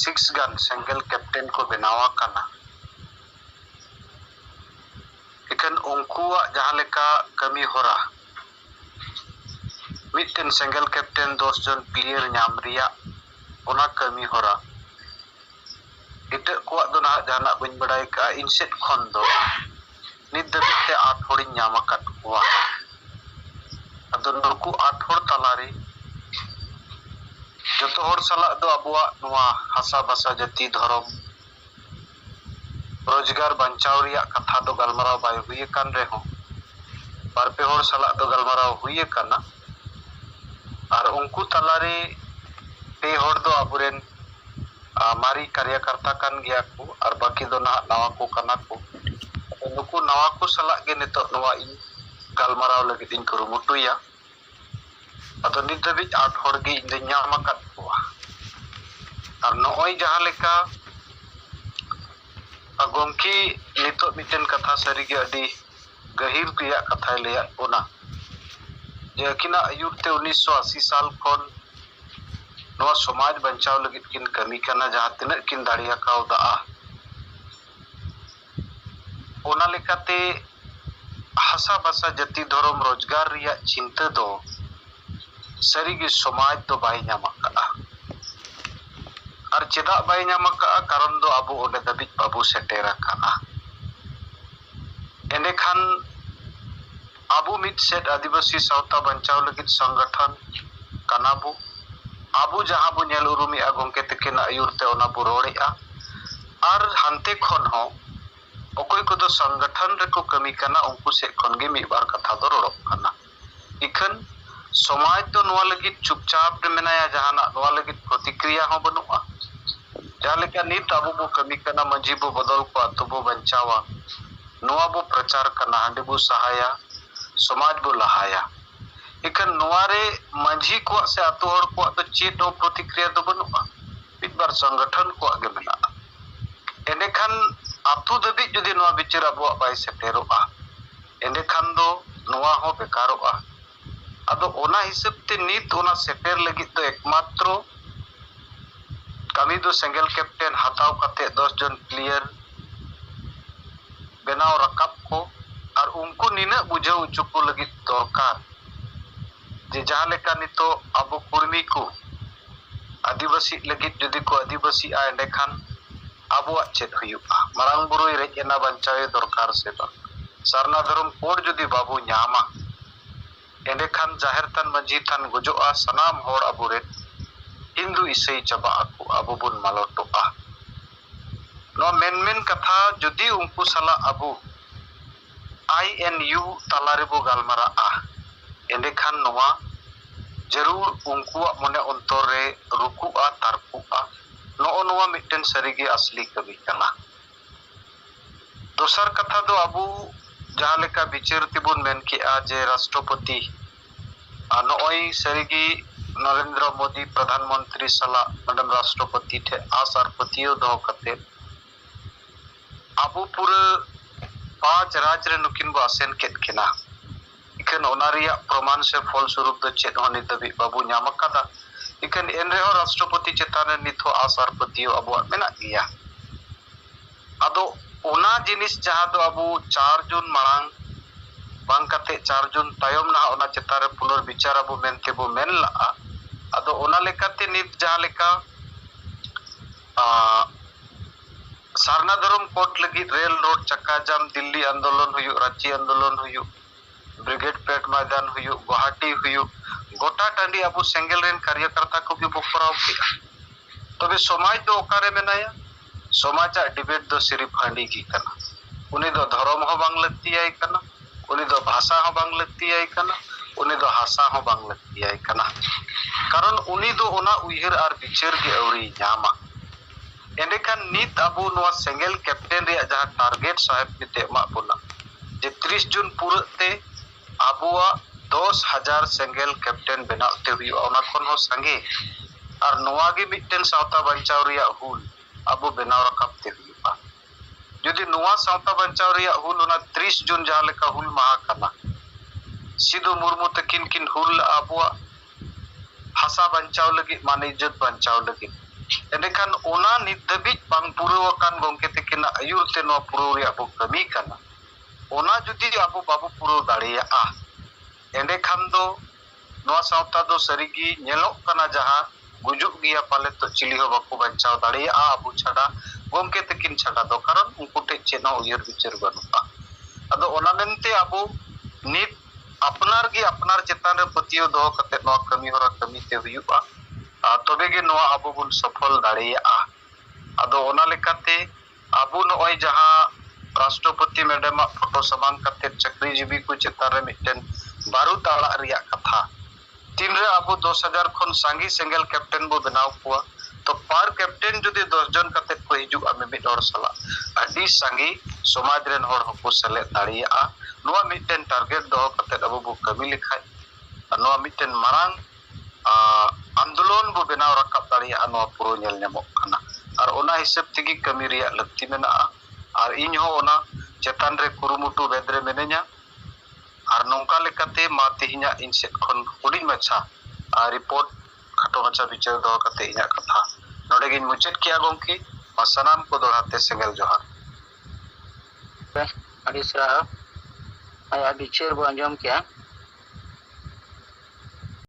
Six गान, सेंगल captain को बनावा करना। इकन उनकुआ जहाँ लेका कमी होरा मिट्टन सेंगल कैप्टन दस जन प्लेयर नाम रिया ओना कमी होरा इटे कुआ दो ना जहाँ बन बड़ाई का इनसेट खन दो। नित दबित ते आठ होड़ी नाम अकत कुआ अदो नुकु आठ होड़ Talari. Jatuh orang salah doa buat nuah hasa bahasa jati dharom. Rujukar bancau ria kata do galmarau bayu iya kan reho. Barpe orang salah do galmarau iya kan na. Ungu talari pe orang do aburin. Mari karya karta kan gi aku. Ar do nak nawaku kan aku. Ungu nawaku salah gini tu nuah ini galmarau lagi tingkurumutu ya. Atau ni tu bi art orang gi dengan ᱟᱨ ᱱᱚᱜᱼᱚᱭ ᱡᱟᱦᱟᱸ ᱞᱮᱠᱟ ᱜᱚᱢᱠᱮ ᱱᱤᱛᱚᱜ ᱢᱤᱫᱴᱮᱱ ᱠᱟᱛᱷᱟ ᱥᱟᱹᱨᱤᱜᱮ ᱟᱹᱰᱤ ᱜᱟᱹᱦᱤᱨ ᱨᱮᱭᱟᱜ ᱠᱟᱛᱷᱟᱭ ᱞᱟᱹᱭᱟᱫ ᱵᱚᱱᱟ ᱡᱮ ᱟᱹᱠᱤᱱᱟᱜ ᱟᱹᱭᱩᱨ ᱛᱮ ᱩᱱᱤᱥᱥᱚ ᱟᱥᱤ ᱥᱟᱞ ᱠᱷᱚᱱ ᱱᱚᱣᱟ ᱥᱚᱢᱟᱡᱽ ᱵᱟᱧᱪᱟᱣ ᱞᱟᱹᱜᱤᱫ ᱠᱤᱱ ᱠᱟᱹᱢᱤ ᱠᱟᱱᱟ ᱡᱟᱦᱟᱸ ᱛᱤᱱᱟᱹᱜ ᱠᱤᱱ ᱫᱟᱲᱮ ᱟᱠᱟᱣᱫᱟ ᱚᱱᱟ ᱞᱮᱠᱟᱛᱮ ᱦᱟᱥᱟ ᱵᱟᱥᱟ ᱡᱟᱹᱛᱤ ᱫᱷᱚᱨᱚᱢ ᱨᱳᱡᱽᱜᱟᱨ ᱨᱮᱭᱟᱜ ᱪᱤᱱᱛᱟᱹ ᱫᱚ ᱥᱟᱹᱨᱤᱜᱮ ᱥᱚᱢᱟᱡᱽ ᱫᱚ ᱵᱟᱭ ᱧᱟᱢ ᱟᱠᱟᱫᱼᱟ ᱟᱨ ᱪᱮᱫᱟᱜ ᱵᱟᱭ ᱧᱟᱢ ᱟᱠᱟᱫᱼᱟ ᱠᱟᱨᱚᱱ ᱫᱚ ᱟᱵᱚ ᱚᱸᱰᱮ ᱫᱷᱟᱹᱵᱤᱡ ᱵᱟᱵᱚ ᱥᱮᱴᱮᱨ ᱟᱠᱟᱱᱟ ᱮᱸᱰᱮᱠᱷᱟᱱ ᱟᱵᱚ ᱢᱤᱫ ᱥᱮᱫ ᱟᱹᱫᱤᱵᱟᱹᱥᱤ ᱥᱟᱶᱛᱟ ᱵᱟᱧᱪᱟᱣ ᱞᱟᱹᱜᱤᱫ ᱥᱚᱝᱜᱚᱴᱷᱚᱱ ᱠᱟᱱᱟ ᱵᱚ ᱟᱵᱚ ᱡᱟᱦᱟᱸ ᱵᱚ ᱧᱮᱞ ᱩᱨᱩᱢᱮᱜᱼᱟ ᱜᱚᱢᱠᱮ ᱛᱟᱹᱠᱤᱱᱟᱜ ᱟᱹᱭᱩᱨ ᱛᱮ ᱚᱱᱟ ᱵᱚ ᱨᱚᱲᱮᱜᱼᱟ ᱟᱨ ᱦᱟᱱᱛᱮ ᱠᱷᱚᱱ ᱦᱚᱸ ᱚᱠᱚᱭ ᱠᱚᱫᱚ ᱥᱚᱝᱜᱚᱴᱷᱚᱱ ᱨᱮᱠᱚ ᱠᱟᱹᱢᱤ ᱠᱟᱱᱟ ᱩᱱᱠᱩ ᱥᱮᱫ ᱠᱷᱚᱱ ᱜᱮ ᱢᱤᱫ ᱵᱟᱨ ᱠᱟᱛᱷᱟ ᱫᱚ ᱨᱚᱲᱚᱜ ᱠᱟᱱᱟ ᱤᱠᱷᱟᱹᱱ समाज तो चुपचाप लगित प्रतिक्रिया हो बनुआ। जहाँ अबो कमी कना मंजी बो बदल को अतु बो बंचावा। बो प्रचार कना हांडे बो सहाया, समाज बो लहाया। इकन मंजी को से अतु को तो चेत नो प्रतिक्रिया तो बनुआ। मित बार संगठन को आगे मेना एंडे खान अतु दबि, जदि बिचार अबो नुआ हो बेकारोआ। हिसाब से नित सेपेर तो, तो एकम्र कमी दो सेंगल कैप्टन हताव करते दस जन प्लेयर बनाव रकाब को, और उनको नीना बुझे उचु को दरकार जे जहाँ नित तो अब कर्मी को आदिवासी जदि को आदिवासी एंड खान अब चेक तो मारंग बुरु रजना बचाव दरकार से सरना धर्म कोड जदि बाबू नामा एंडेखान ज़ाहिर थान मजी थान गुजोआ सनाम होड़ अबुरे हिंदू ईसाई चबा आकु अबु बुन मालटोआ नो मेन मेन कथा जुदी उनको सला अबु आई एन यू तलारे बो गालमारा आ एंडेखान नोआ ज़रूर उनको मने अंतर रे रुकुआ तारकुआ नो नोआ मिटन सरीगे असली कवि कना दोसर कथा दो अबु जहाँ लेका विचार तिबुन मेन के जे राष्ट्रपति नॉय सरीगी नरेंद्र मोदी प्रधानमंत्री सला मैडम राष्ट्रपति ठे आस और पतियो दो कते अबु पूरे पांच राज्य रे नुकिन बो आसेन केत केना इखन ओनारिया प्रमाण से फल स्वरूप दो चेत होनी दबि बाबू ᱧᱟᱢ ᱟᱠᱟᱫᱟ इखन एन रेहो राष्ट्रपति चेतान रे निथो आस और पतियो अबो मेना गया अदो ओना जिनिस जहाँ नित जहाँ सारना कोर्ट लगी रेल रोड चक्का जाम दिल्ली आंदोलन हुयु रांची आंदोलन हुयु ब्रिगेड पेट मैदान हुयु गुवाहाटी हुयु गोटा टांडी अबु सेंगेल कार्यकर्ता को भी बो कराव तबे समाज दो ओकारे मेनाया समाजा डिबेट दो सिर्फ हांडी की कना उनी दो धर्म हो बांग लगती है कना उनी दो भाषा हो बांग लगती है कना उनी दो हासा हो बांग लगती है कना कारण उनी दो ओना उयहर आर बिचार के अवरी ᱧᱟᱢᱟ एंडेखान नित अबो नोआ सेंगेल कैप्टन रे जहां टारगेट साहेब मिते मा बोला जे 30 जून पूरते अबुआ दस हजार सेंगेल कैप्टन बनाते हुई ओना खन हो संगे और नोआ गे मिटन सावता बंचाव रिया अब बनाव ᱨᱟᱠᱟᱵ ᱛᱮ ᱦᱩᱭᱩᱜᱼᱟ ᱡᱩᱫᱤ ᱱᱚᱣᱟ ᱥᱟᱶᱛᱟ ᱵᱟᱧᱪᱟᱣ ᱨᱮᱭᱟᱜ ᱦᱩᱞ ᱚᱱᱟ 30 ᱡᱩᱱ ᱡᱟᱦᱟᱸ ᱞᱮᱠᱟ ᱦᱩᱞ ᱢᱟᱦᱟ ᱠᱟᱱᱟ किन बचाव लगे मान इज़्ज़त बचाव लगे एंडेखान ओना बा धाबिज गंके तकिन आयुरते नो पुराव कमी करना जुदी अब बाबो पुरु दाड़ा एंडेखान दो सावता सरीगी जहाँ ᱜᱩᱡᱩᱜ ᱜᱮᱭᱟ ᱯᱟᱞᱮ ᱛᱚ ᱪᱤᱞᱤ ᱦᱚᱸ ᱵᱟᱠᱚ ᱵᱟᱧᱪᱟᱣ ᱫᱟᱲᱮᱭᱟᱜᱼᱟ ᱟᱵᱚ ᱪᱷᱟᱰᱟ ᱜᱚᱢᱠᱮ ᱛᱟᱹᱠᱤᱱ ᱪᱷᱟᱰᱟ ᱫᱚ ᱠᱟᱨᱚᱱ ᱩᱱᱠᱩ ᱴᱷᱮᱡ ᱪᱮᱫ ᱦᱚᱸ ᱩᱭᱦᱟᱹᱨ ᱵᱤᱪᱟᱹᱨ ᱵᱟᱹᱱᱩᱜᱼᱟ ᱟᱫᱚ ᱚᱱᱟ ᱢᱮᱱᱛᱮ ᱟᱵᱚ ᱱᱤᱛ ᱟᱯᱱᱟᱨ ᱜᱮ ᱟᱯᱱᱟᱨ ᱪᱮᱛᱟᱱ ᱨᱮ ᱯᱟᱹᱛᱭᱟᱹᱣ ᱫᱚᱦᱚ ᱠᱟᱛᱮ ᱱᱚᱣᱟ ᱠᱟᱹᱢᱤ ᱦᱚᱨᱟ ᱠᱟᱹᱢᱤᱛᱮ ᱦᱩᱭᱩᱜᱼᱟ ᱛᱚᱵᱮ ᱜᱮ ᱱᱚᱣᱟ ᱟᱵᱚ ᱵᱚᱱ ᱥᱚᱯᱷᱚᱞ ᱫᱟᱲᱮᱭᱟᱜᱼᱟ ᱟᱫᱚ ᱚᱱᱟ ᱞᱮᱠᱟᱛᱮ ᱟᱵᱚ ᱱᱚᱜᱼᱚᱭ ᱡᱟᱦᱟᱸ ᱨᱟᱥᱴᱨᱚᱯᱚᱛᱤ ᱢᱮᱰᱟᱢᱟᱜ ᱯᱷᱳᱴᱳ ᱥᱟᱢᱟᱝ ᱠᱟᱛᱮ ᱪᱟᱹᱠᱨᱤ ᱡᱤᱵᱤ ᱠᱚ ᱪᱮᱛᱟᱱ ᱨᱮ ᱢᱤᱫᱴᱮᱱ ᱵᱟᱹᱨᱩ ᱛᱟᱲᱟᱜ ᱨᱮᱭᱟᱜ ᱠᱟᱛᱷᱟ रे अब दस हजार खन सांगी सेंगल कैप्टन बो बनाव कुआ तो पार कैप्टन जुदी दस जन कते को हिजुग आमे मिट और सला अडी सांगी समाज रेन हर हको सेले दाड़िया नोआ मिटन टारगेट दो कते अब बो कमी लिखाय नोआ मिटन मारांग आंदोलन बो बनाव रकब दाड़िया नोआ पुरो नेल नेमो कना और ओना हिसाब तेगी कमी रिया लगती मेना আর ᱤᱧ ᱦᱚᱸ ᱚᱱᱟ ᱪᱮᱛᱟᱱ ᱨᱮ ᱠᱩᱨᱩᱢᱩᱴᱩ और नौका लेकाते माते इन सेट खन हुडिन रिपोर्ट खाटो मच्छा विचार दो कते कथा नोडे गिन मुचेत किया गोंकी सनाम को दोहराते संगल जोहार अरे सर आया विचार वो अंजाम किया